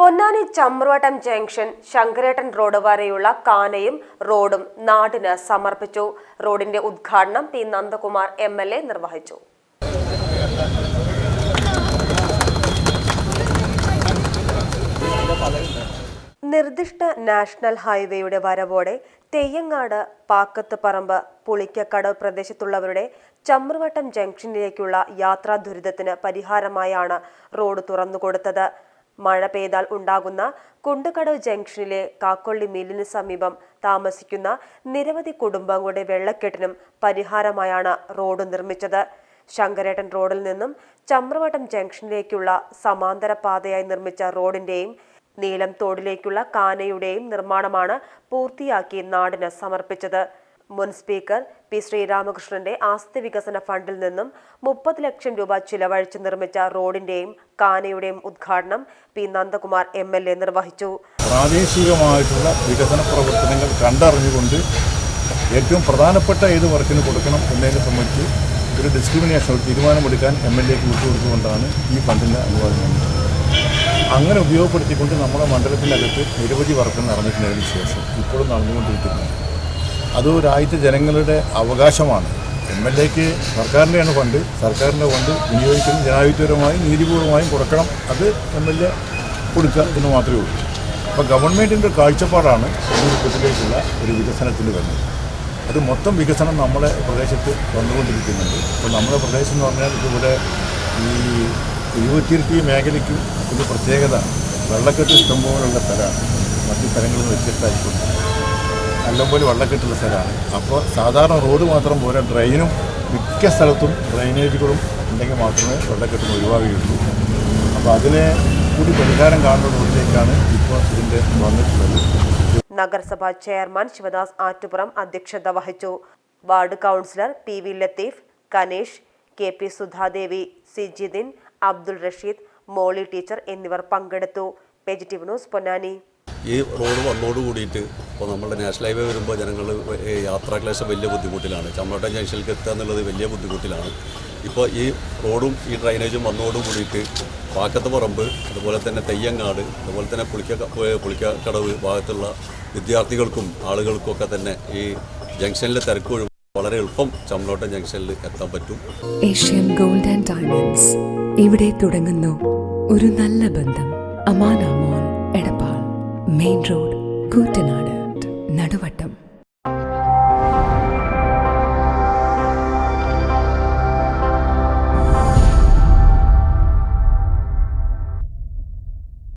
Ponnani Chamravattam junction ശങ്കരേട്ടൻ road വരെയുള്ള കാനയും റോഡും നാടിന് സമർപ്പിച്ചു. റോഡിന്റെ ഉദ്ഘാടനം P Nandakumar M L A നിർവഹിച്ചു. നിർദ്ദിഷ്ട നാഷണൽ ഹൈവേയുടെ വരവോടെ തെയ്യങ്ങാട് പാക്കത്ത് പറമ്പ് പുളിക്കക്കട പ്രദേശത്തുള്ളവരുടെ ചമ്രവട്ടം ജംഗ്ഷനിലേക്കുള്ള യാത്രാ ദുരിതത്തിന് പരിഹാരമായാണ് റോഡ് തുറന്നുകൊടുത്തത്. മഴ പെയ്താൽ ഉണ്ടാകുന്ന കുണ്ടുകടവ് ജംഗ്ഷനിലെ കാക്കൊള്ളി മില്ലിന് സമീപം താമസിക്കുന്ന നിരവധി കുടുംബങ്ങളുടെ വെള്ളക്കെട്ടിനും പരിഹാരമായാണ് റോഡ് നിർമ്മിച്ചത്. ശങ്കരേട്ടൻ റോഡിൽ നിന്നും ചമ്രവട്ടം ജംഗ്ഷനിലേക്കുള്ള സമാന്തര പാതയായി നിർമ്മിച്ച റോഡിന്റെയും നീലം തോടിലേക്കുള്ള കാനയുടെയും നിർമ്മാണമാണ് പൂർത്തിയാക്കി നാടിന് സമർപ്പിച്ചത്. മുൻ സ്പീക്കർ പി ശ്രീരാമകൃഷ്ണന്റെ ആസ്തി വികസന ഫണ്ടിൽ നിന്നും മുപ്പത് ലക്ഷം രൂപ ചിലവഴിച്ച് നിർമ്മിച്ച റോഡിന്റെയും കാനയുടെയും ഉദ്ഘാടനം P Nandakumar M L A നിർവഹിച്ചു. പ്രാദേശികമായിട്ടുള്ള വികസന പ്രവർത്തനങ്ങൾ കണ്ടറിഞ്ഞുകൊണ്ട് ഏറ്റവും പ്രധാനപ്പെട്ട ഏത് വർക്കിന് കൊടുക്കണം എന്നതിനെ സംബന്ധിച്ച് ഒരു ഡിസ്ക്രിമിനേഷൻ ഒരു തീരുമാനമെടുക്കാൻ എം എൽ എക്ക് വിട്ടുകൊടുത്തുകൊണ്ടാണ് ഈ ഫണ്ടിന്റെ അനുവാദം അങ്ങനെ ഉപയോഗപ്പെടുത്തിക്കൊണ്ട് നമ്മുടെ മണ്ഡലത്തിനകത്ത് നിരവധി വർക്ക് നടന്നിട്ടുള്ളതിന് ശേഷം ഇപ്പോഴും നടന്നുകൊണ്ടിരിക്കുന്നു. അത് രാജ്യത്തെ ജനങ്ങളുടെ അവകാശമാണ്. എം എൽ എക്ക് സർക്കാരിന്റെയാണ് ഫണ്ട്. സർക്കാരിന്റെ ഫണ്ട് വിനിയോഗിക്കുന്നത് ജനാധിപത്യപരമായും നീതിപൂർവമായും കൊടുക്കണം അത് എം എൽ എ കൊടുക്കുക എന്ന് മാത്രമേ ഉള്ളൂ. അപ്പോൾ ഗവൺമെന്റിന്റെ കാഴ്ചപ്പാടാണ് ഈ ഒരു വികസനത്തിന് വരുന്നത്. അത് മൊത്തം വികസനം നമ്മുടെ പ്രദേശത്ത് വന്നുകൊണ്ടിരിക്കുന്നുണ്ട്. അപ്പോൾ നമ്മുടെ പ്രദേശം എന്ന് പറഞ്ഞാൽ ഇവിടെ ഈ ഇരുപത്തിരുത്തി മേഖലയ്ക്കും ഒരു പ്രത്യേകത. വെള്ളക്കെട്ട് ഇഷ്ടംപോലുള്ള സ്ഥലമാണ്. മറ്റു സ്ഥലങ്ങളിൽ നിന്ന് വ്യത്യസ്തമായിക്കൊണ്ട് നല്ലപോലെ കിട്ടുന്ന സ്ഥലമാണ്. അപ്പോൾ സാധാരണ റോഡ് മാത്രം പോരാ ഡ്രെയിനും മിക്ക സ്ഥലത്തും ഡ്രെയിനേജുകളും ഉണ്ടെങ്കിൽ മാത്രമേ വെള്ളക്കെട്ടിന് ഒഴിവാകുകയുള്ളൂ. അപ്പോൾ അതിനെ കൂടി പരിഹാരം കാണുന്ന റോഡിലേക്കാണ് ഇപ്പോൾ ഇതിന്റെ വന്നിട്ടുള്ളത്. നഗരസഭാ ചെയർമാൻ ശിവദാസ് ആറ്റുപുറം അധ്യക്ഷത വഹിച്ചു. Ward councillor P V Latheef Kanesh K P Sudhadevi സിജിദിൻ Abdul Rasheed മോളി ടീച്ചർ എന്നിവർ പങ്കെടുത്തു. Positive news Ponnani. ഈ റോഡ് വന്നോട് കൂടിയിട്ട് ഇപ്പോൾ നമ്മുടെ നാഷണൽ ഹൈവേ വരുമ്പോൾ ജനങ്ങൾ യാത്രാക്ലേശം വലിയ ബുദ്ധിമുട്ടിലാണ്. ചമ്മട്ടം ജംഗ്ഷനിലേക്ക് എത്തുക എന്നുള്ളത് വലിയ ബുദ്ധിമുട്ടിലാണ്. ഇപ്പോൾ ഈ റോഡും ഈ ഡ്രൈനേജും വന്നതോടും കൂടിയിട്ട് പാക്കത്ത് പറമ്പ് അതുപോലെ തന്നെ തെയ്യങ്ങാട് അതുപോലെ തന്നെ പുളിക്ക പുളിക്കക്കടവ് ഭാഗത്തുള്ള വിദ്യാർത്ഥികൾക്കും ആളുകൾക്കും ഒക്കെ തന്നെ ഈ ജംഗ്ഷനിലെ തിരക്ക് വളരെ എളുപ്പം ചമ്മളോട്ടം ജംഗ്ഷനിൽ എത്താൻ പറ്റും. Asian gold and diamonds. ഇവിടെ തുടങ്ങുന്നു ഒരു നല്ല ബന്ധം. അമാനാമോൾ Edappal. Main road Koottanad. Naduvattom.